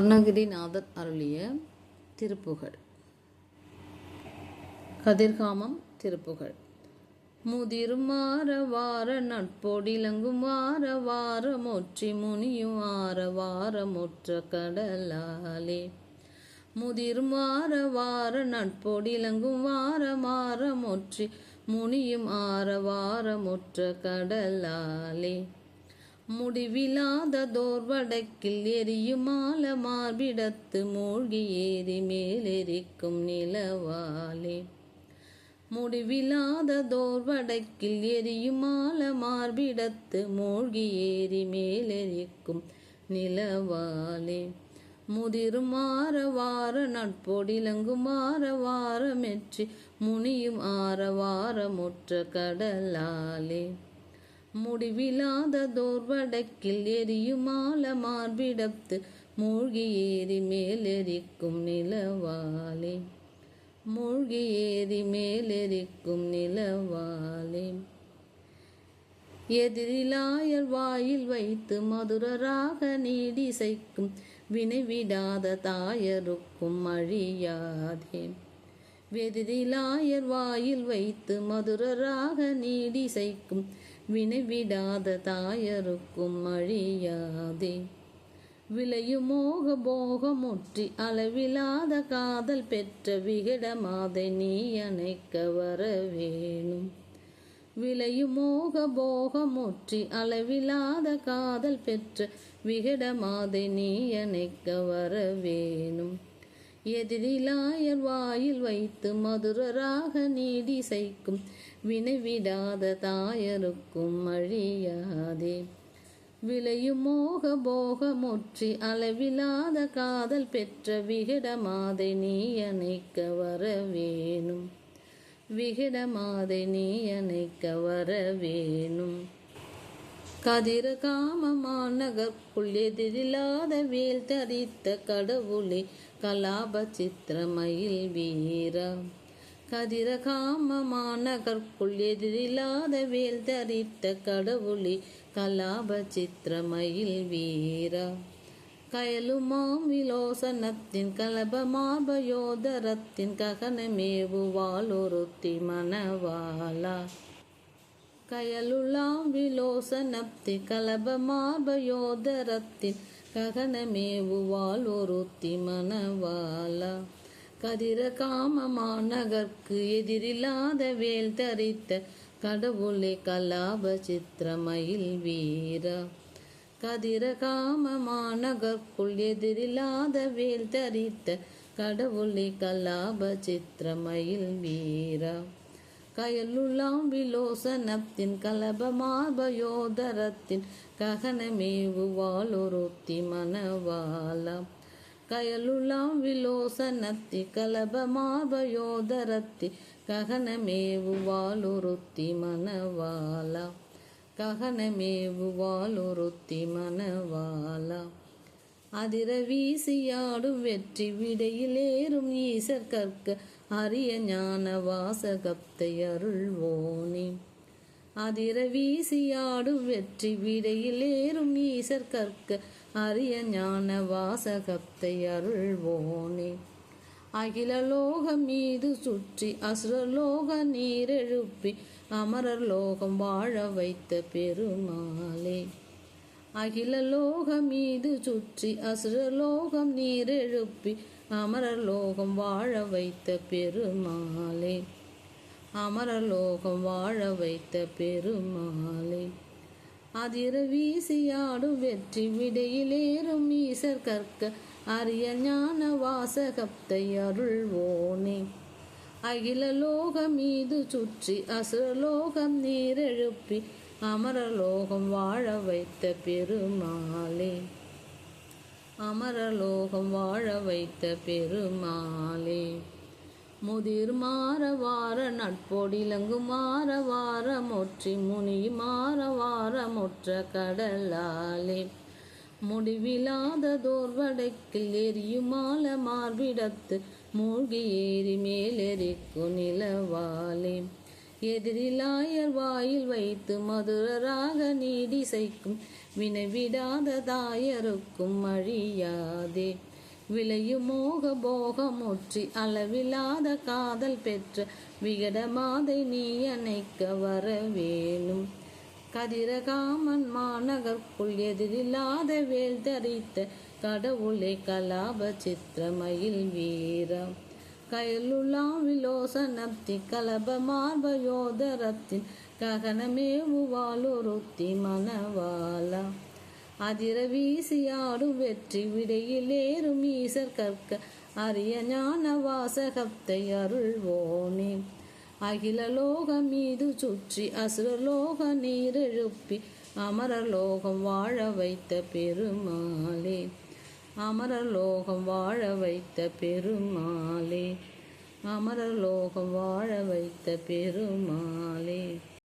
அருணகிரிநாதர் அருளிய திருப்புகழ். கதிர்காமம் திருப்புகழ். முதிரும் வார வார நட்பொடிலங்கும் வார வார மொற்றி முனியும் வார வார மொற்ற கடலாலே. முதிரும் வார வார நட்போடிலங்கும் வார வார மொற்றி முனியும் ஆர வார மொற்ற கடலாலே. முடிவிலாததோர் வடக்கில் எரியுமால மார்பிடத்து மூழ்கி ஏறி மேலெரிக்கும் நிலவாலே. முடிவிலாததோர் வடக்கில் எரியுமால மார்பிடத்து மூழ்கி ஏறி மேலெரிக்கும் நிலவாலே. முதிரும் ஆர வார நட்பொடிலங்கும் ஆர முனியும் ஆர வார கடலாலே. முடிவிலாததோர் வடக்கில் எரியுமால மார்பிடத்து மூழ்கி ஏறி மேலெரிக்கும் நிலவாலே மூழ்கி ஏறி மேலெரிக்கும் நிலவாலே எதிரிலாயர் வாயில் வைத்து மதுரராக நீடிசைக்கும் வினைவிடாத தாயருக்கும் அழியாதே. வெதிரிலாயர் வாயில் வைத்து மதுரராக நீடிசைக்கும் வினைவிடாத தாயருக்கும் அழியாதே விளையுமோக போகமுற்றி அளவிலாத காதல் பெற்ற விகடமாதை நீ அணைக்க வர வேணும் விளையுமோக போகமுற்றி அளவிலாத காதல் பெற்ற விகடமாதை நீ அணைக்க வர வேணும் எதிரிலாயர் வாயில் வைத்து மதுரராக நீடிசைக்கும் வினைவிடாத தாயருக்கும் அழியாதே. விளையும் மோக போகமுற்றி அளவிலாத காதல் பெற்ற விகடமாதை நீ அணைக்க வர வேணும் விகடமாதை நீ அணைக்க வர வேணும் கதிர காமமாநகர்க்குள் எதிரில்லாத வேல் தரித்த கடவுளே கலாப சித்திரமயில் வீரா. கதிர காமமாநகர்க்குள் எதிரில்லாத வேல் தரித்த கடவுளே கலாப சித்திரமயில் வீரா. கயலுமாம் விலோசனத்தின் கலபமாபயோதரத்தின் ககனமேவு வாளொருத்தி மணவாளா. கயலுலாம் விலோசனப்தி கலபமாபயோதரத்தின் ககனமேவு வாளொருத்தி மணவாளா கதிர காமமாநகர்க்கு எதிரில்லாத வேல் தரித்த கடவுளே கலாப சித்திரமயில் வீரா கதிர காமமாநகர்க்குள் எதிரில்லாத வேல் தரித்த கடவுளே கலாப சித்திரமயில் வீரா கயலுலாம் விலோசனத்தின் கலப மாபயோதரத்தின் ககனமேவு வாளொருத்தி மணவாளா கயலுலாம் விலோசனத்தி கலப மாபயோதரத்தி ககனமேவு வாளொருத்தி மணவாளா ககனமேவு வாளொருத்தி மணவாளா அதிர வீசியாடும் வெற்றி விடையிலேறும் ஈசர் கற்க அரிய ஞான வாசகத்தை அருள்வோனே. அதிர வீசியாடும் வெற்றி விடையிலேறும் ஈசர் கற்க அரிய ஞான வாசகத்தை அருள்வோனே. அகிலலோகம் மீது சுற்றி அசுரலோக நீரெழுப்பி அமரர் லோகம் வாழ வைத்த பெருமாளே. அகில லோகம் மீது சுற்றி அசுரலோகம் நீரெழுப்பி அமரர் லோகம் வாழ வைத்த பெருமாளே. அமரர் லோகம் வாழ வைத்த பெருமாளே. அதிர வீசியாடும் வெற்றி விடையிலேறும் ஈசர் கற்க அரிய ஞான வாசகத்தை அருள்வோனே. அகில லோகம் மீது சுற்றி அசுரலோகம் நீரெழுப்பி அமரலோகம் வாழ வைத்த பெருமாளே. அமரலோகம் வாழ வைத்த பெருமாளே. முதிர் மாறவார நட்போடிலங்கு மாறவார மொற்றி முனி மாறவார மொற்ற கடலாலே முடிவில்லாத தோர்வடைக்கில் எரியுமால மார்பிடத்து மூழ்கி ஏறி மேலெறிக்கு நிலவாலே எதிரிலாயர் வாயில் வைத்து மதுரராக நீடிசைக்கும் வினைவிடாத தாயருக்கும் அழியாதே. விளையும் மோக போகமுற்றி அளவில்லாத காதல் பெற்ற விகடமாதை நீ அணைக்க வர வேணும் கதிரகாமன் மாநகர்க்குள் எதிரில்லாத வேல் தரித்த கடவுளை கலாப சித்திரமயில் வீரம். கயலுலாம் விலோசனத்தி கலப மார்பயோதரத்தின் ககனமேவு வாலொருத்தி மணவாளா அதிர வீசியாடும் வெற்றி விடையிலேறும் ஈசர் கற்க அரிய ஞான வாசகத்தை அருள்வோனே அகில லோகம் மீது சுற்றி அசுரலோக நீரெழுப்பி அமரலோகம் வாழ வைத்த பெருமாளே அமரலோகம் வாழ வைத்த பெருமாளே. அமரலோகம் வாழ வைத்த பெருமாளே.